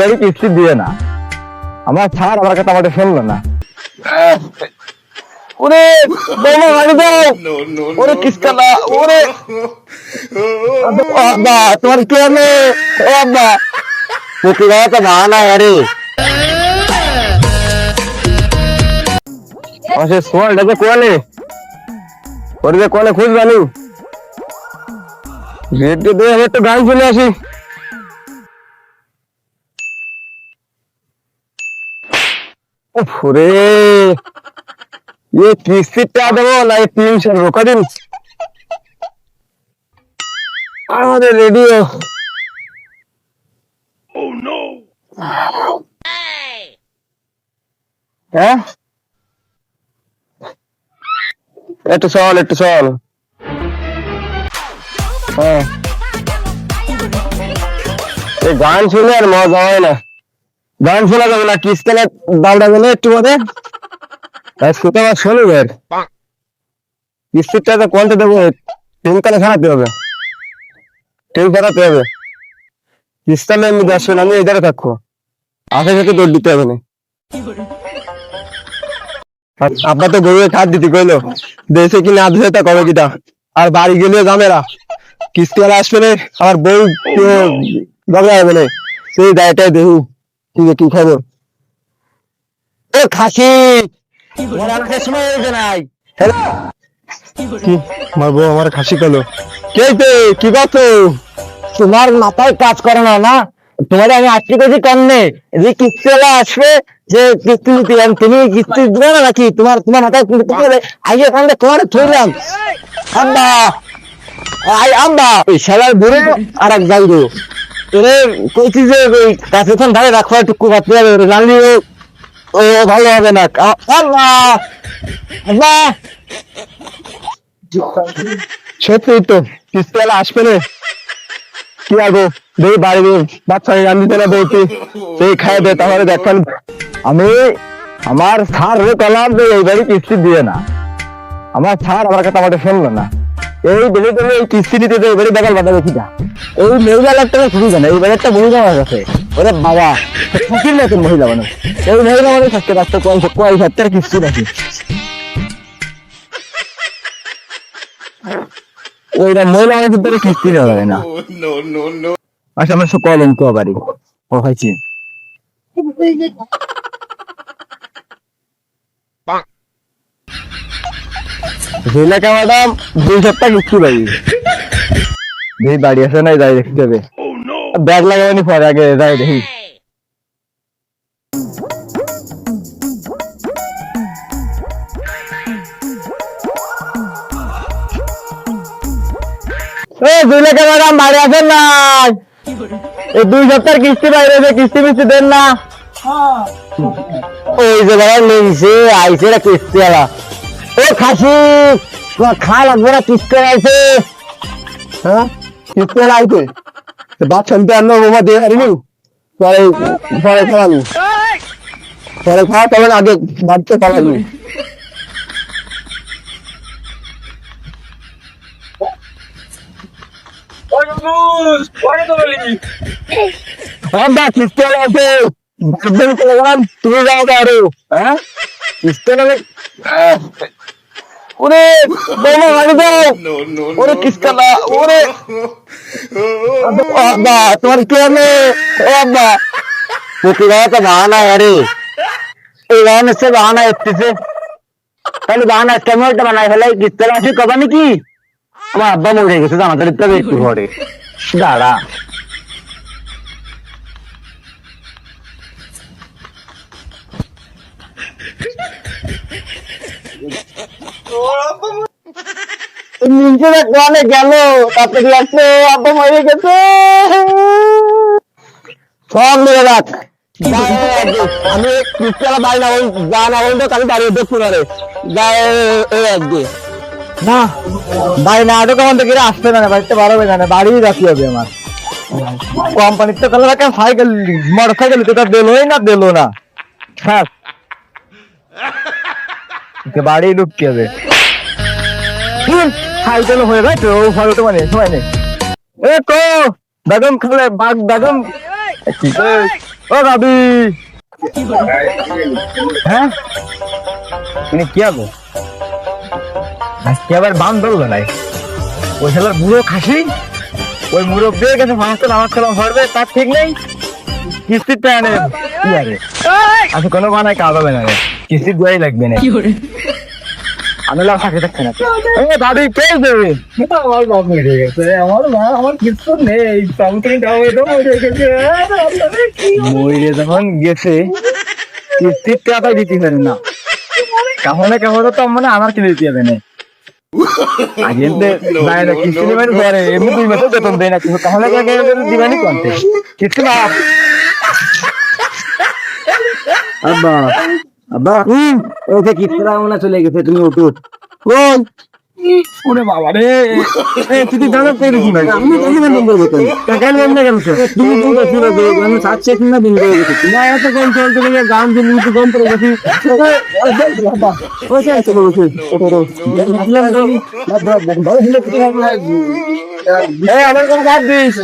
গাড়ি কিস্তি দিয়ে না। আমার ছাড়, আমার কথা আমাকে শুনলো না। ওরে গাড়ি দাও। ওরে কিস্তা না? ওরে। তোমার কি ও গায়ে তো আরে সে সোয়ালটাকে কোয়ালে, ওরে কোয়ালে রেডকে দিয়ে একটু গান চলে আসি। ওরে ये কিস্তিটা দেবো না এই তিনশো কদিন? আমাদের রেডিও। হ্যাঁ? একটু চল একটু চল। হ্যাঁ। এই গান শুনে আর মজা হয় না। গান শোনা যাবে না কিস্তেলে দালটা গেলে একটু মধ্যে শুতে আবার শোনো এর কিস্তিটা তো কোনটা দেবো? টিমকালে খানাতে হবে? টিম খানাতে হবে। কিস্তালে এমনি আসবে না আমি এদারে থাকব। আশে সাথে দৌড় দিতে হবে না। আপনার তো গরুকে খাদ দিতে কইলো দেশে কি না দেশে তা কবে কিটা? আর বাড়ি গেলে জামেরা কিস্তি আসবে না? আমার বউ আসবে না। সেই দায়টাই দেখু যে কি খবর? ও খাসি! সময় নাই। কি আমার বউ আমার খাসি কলো কে তে কি করছ তোমার মাথায় কাজ করে না না? তোমার আমি কেজি কম নেই যে কিস্তি ওলা আসবে যে কিস্তি নিতে তুমি কিস্তি দিবে না নাকি? তোমার তোমার মাথায় আগে ওখানে তোমার থইলাম আম্বা আই আম্বা ওই শালার বুড়ো আর এক জালদো এরে কইছি যে ওই ধারে রাখো জানলি ও ভালো হবে না। সত্যি তো আসবে না। কি আগো দেখি বাড়ি বাচ্চা রান্দিতে না বলছি। সেই খাই দে, তাহলে দেখেন। আমি, আমার সার রে কলাম যে বাড়ি কিস্তি দিয়ে না। আমার ছাড় আমার কথা আমাকে শুনলো না। এই তুমি এই কিস্তি দিতে তো এবারে বেকাল বাধা দেখি না এই শুরু জানে এই একটা মহিলা আমার কাছে ওরে বাবা ফকির মহিলা মানুষ? এই মহিলা মানুষ থাকতে রাখতে কয় কয় হাজার কিস্তি নাকি ওইটা মহিলা কিস্তি দেওয়া যাবে না। No. আচ্ছা আমার সব কলঙ্ক বাড়ি। ও হয়েছে। ঝিলাকা ম্যাডাম, দুই সপ্তাহ কিচ্ছু বাড়ি দেখি বাড়ি আছে নাই যাই দেখতে হবে। ব্যাগ লাগাবানি পরে আগে যাই দেখি। ঝিলাকা ম্যাডাম, বাড়ি আছেন না? দুই সপ্তাহ কিস্তি বাইরে কিস্তি মিস্তি দেন না। ওই যে বাবা নিয়েছে আইসে না কিস্তি আলা ও খাসি, তোমার খা লাগবে না হ্যাঁ? আলা আইছে বাচ্চা নিতে আনলো বাবা দিয়ে হারিনি পরে পরে খাওয়াবি। পরে খাওয়া তবে আগে বাড়িতে তুমি যাও আরও হ্যাঁ? ওরে বৌমা গাড়ি দাও ওরে আলা ওরে। আব্বা তোমার কি হবে? ও আব্বা। তোকে গায়ে তো বাহানা আরে। এই সে বাহানা তাহলে বাহানা কেমনটা বানায় ফেলাই কিস্তালা আসি কবা নাকি আমার আব্বা মরে গেছে জানা তাহলে একটু ঘরে। দাঁড়া। সব আমি বাড়ি না যা না দেখুন আরে গায়ে না বাড়িতে না বাড়ি রাখি হবে আমার কোম্পানির তো সাইকেল মোটর সাইকেল তো দিলোই না দিলো না হ্যাঁ বাড়ি ঢুকতে হবে হয়ে গেছে ও ভালো তো মানে সময় নেই। এ তো বেগম খালে বাগ বেগম। ও দাদি হ্যাঁ তুমি কি আবো আজকে আবার বান ধরলো নাই ওই শালার বুড়ো খাসি ওই মুরব্বী কাছে নামাজ কালাম ভরবে তার ঠিক নেই। কিস্তির টাকা নেবে। কি আরে? আচ্ছা কোনো বানায় কাজ হবে না কিস্তির দুয়াই লাগবে না। আমি লাভ থাকে থাকছে না এ দাদি কে দেবে আমার বাপ মেরে গেছে আমার মা আমার কিছু নেই। সামথিং তো মরে গেছে মরে যখন গেছে কিস্তির টাকা দিতে পারে না। কাহনে কাহনে তো মানে আমার কিনে দিতে হবে না। পরে এমনি দুই মাসে বেতন দেয় না। দিবানি কিস্তি না আব্বা আব্বা ওকে কিস্তি মনে চলে গেছে তুমি উঠো ওই ওরে বাবা রে তুই দাদা করে কি ভাই আমি তো দিবেন নম্বর বেতন টাকা নেন কেন তুমি তুমি তো ছিল তো আমি সাত চেক না দিন গেছি না এত কম চলতে গেলে গান দিন তো কম করে গেছি ওই যে তো বলছি ওটো এই আমার কোন কাজ দিস